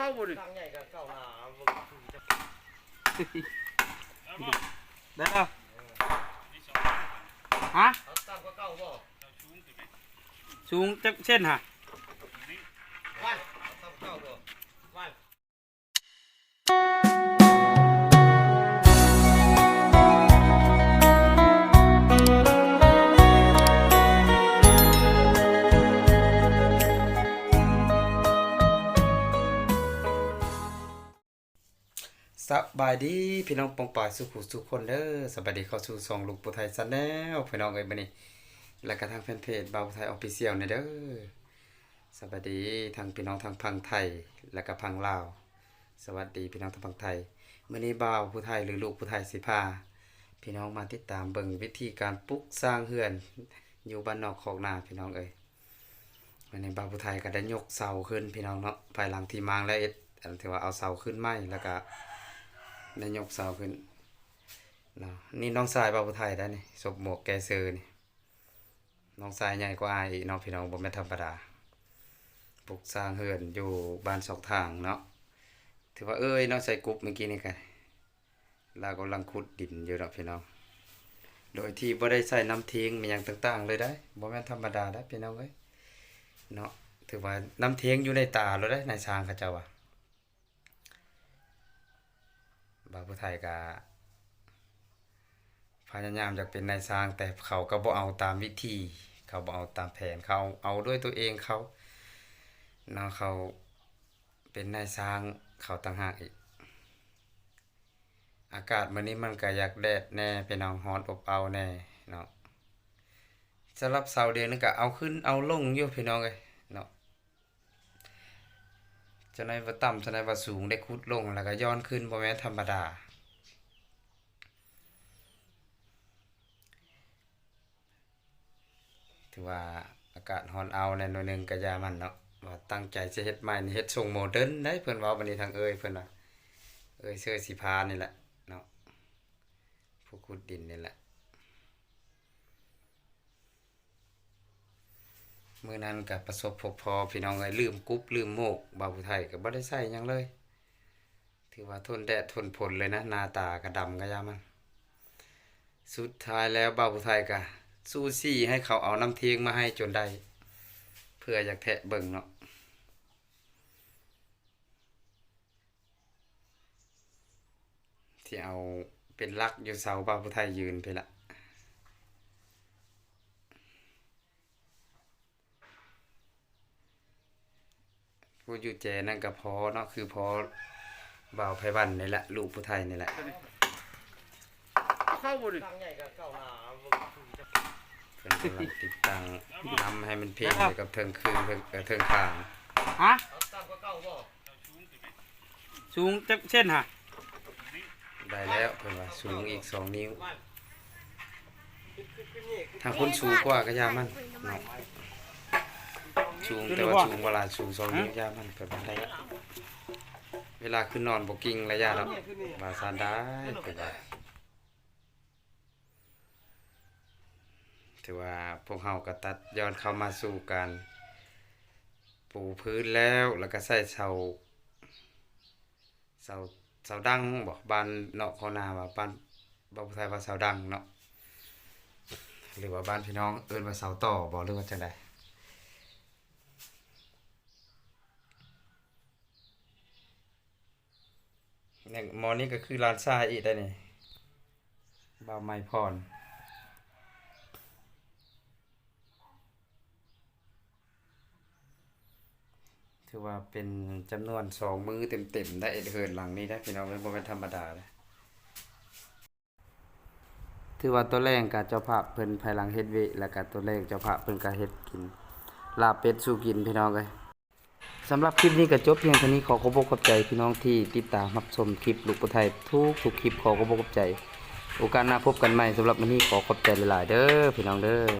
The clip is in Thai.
เข้าบ่ดิตั้งใหญ่กับเก่าหนาบ่คือจะได้แล้วฮะเอาตั้งก็เก่าบ่สูงจักเส้นฮะ สบายดีพี่น้องปองปายสุขุสุขคนเด้อสบายดีเข้าสู่ซองลูกปุไทยซันแนลพี่น้องเอ้ยบัดนี้ แล้วก็ทางแฟนเพจบ่าวไทยออฟฟิเชียลเนี่ยเด้อสวัสดีทางพี่น้องทางพังไทย และก็พังลาว สวัสดีพี่น้องทางพังไทยมื้อนี้บ่าวผู้ไทยหรือลูกผู้ไทยสิพาพี่น้องมาติดตามเบิ่งวิธีการปลูกสร้างเฮือน อยู่บ้านนอกคอกนาพี่น้องเอ้ยวันนี้บ่าวผู้ไทยก็ได้ยกเสาขึ้นพี่น้องเนาะภายหลังที่มางและเอ็ดอันที่ว่าเอาเสาขึ้นไม้แล้วก็ ได้ยกเสาขึ้นเนาะนี่น้องสายบาบุไทยได้นี่ศพหมวกแกเซอร์นี่น้องสายใหญ่กว่าอีกน้องพี่น้องบ่แม่นธรรมดาปลูกสร้างเฮือนอยู่บ้านสองทางเนาะถือว่าเอ้ยน้องใส่กรุ๊ปเมื่อกี้นี่กันเรากำลังขุดดินอยู่เนาะพี่น้องโดยที่บ่ได้ใส่น้ำทิ้งมีหยังต่าง ๆ เลยได้บ่แม่นธรรมดาได้พี่น้องเอ้ยเนาะถือว่าน้ำเทงอยู่ในตาเราได้ในช้างเขาเจ้าว่า บางผู้ไทยก็พยายามจะเป็นนายสร้าง แต่เขาก็บ่เอาตามวิธี เขาบ่เอาตามแผนเขาเอาด้วยตัวเองเขาเนาะเขาเป็นนายสร้างเขาต่างหากอีก อากาศมื้อนี้มันก็อยากแดดแน่เป็นน้องร้อนอบเอาแน่เนาะสำหรับเสาเดือนนึงก็เอาขึ้นเอาลงอยู่พี่น้องเอ้ยเนาะ จะในว่าต่ำจะในว่าสูงได้คุดลงแล้วก็ย้อนขึ้นบ่แม่นธรรมดา ถือว่าอากาศร้อนเอาในหน่อยหนึงก็อย่ามันเนาะว่าตั้งใจจะเฮ็ดใหม่เฮ็ดทรงโมเดิร์นได้เพิ่นว้าบัดนี้ทางเอ้ยเพิ่นว่าเอ้ยเสื้อสีพานี่แหละเนาะผู้ขุดดินนี่แหละ มื่อนั้นก็ประสบพบพอพี่น้องเอ้ยลืมกุ๊บลืมโมกบาวผู้ไทยก็บ่ได้ใส่ยังเลย ถือว่าทนแดดทนฝนเลยนะหน้าตาก็ดำก็ยามัน สุดท้ายแล้วบาวผู้ไทยก็สู้ซี่ให้เขาเอาน้ำเทียงมาให้จนได้ เพื่ออยากแทะเบิ่งเนาะที่เอาเป็นลักอยู่เสาบาวผู้ไทยยืนไปละ ผู้อยู่แจนั่นก็พอเนาะคือพอบ่าวไพวันนี่แหละลูกผู้ไทยนี่แหละเข้าบ่ดิตั้งใหญ่กับเก่าหนาบ่คือจะเพิ่นกำลังติดตั้งทำให้มันเพียงให้กับเทิงคืนเทิงเอ่อเทิงข้างฮะเอาตั้งก็เก่าบ่สูงจักเส้นฮะได้แล้วเพิ่นว่าสูงอีกสองนิ้ววันขึ้นขึ้นขึ้นนี่ขึ้นถ้าคนสูงกว่าก็ยามันเนาะ สูงแต่ว่าสูงเวลาสูงสองนิ้วยามันเพิ่นว่าได้แล้วเวลาขึ้นนอนบ่กิ้งระยะแล้วนี่ขึ้นนี่ว่าซานได้เพิ่นว่าถือว่าพวกเฮาก็ตัดย้อนเข้ามาสู่การ ปูพื้นแล้วแล้วก็ใส่เสาเสาเสาดังบ่บ้านเนาะเขานาว่าบ้านบ่ผู้ไทยว่าเสาดังเนาะหรือว่าบ้านพี่น้องเอิ้นว่าเสาต่อบ่หรือว่าจังไดเนี่ย หมอนี่ก็คือร้านทราอีกได้นี่บ่าวไม้พรถือว่าเป็นจำนวนสองมือเต็มๆ ได้เหินหลังนี้ได้พี่น้องเป็นบ่เป็นธรรมดาเลยถือว่าตัวแรกกับเจ้าภาพเพิ่นภายหลังเฮ็ดเวแล้วก็ตัวแรกเจ้าภาพเพิ่นก็เฮ็ดกิน ลาเป็ดสู่กินพี่น้องเอ้ย สำหรับคลิปนี้ก็จบเพียงเท่านี้ขอขอบอกขอบใจพี่น้องที่ติดตามรับชมคลิปลูกปุไทยทุกทุกคลิปขอขอบอกขอบใจ โอกาสหน้าพบกันใหม่สำหรับวันนี้ขอขอบใจหลายๆเด้อพี่น้องเด้อ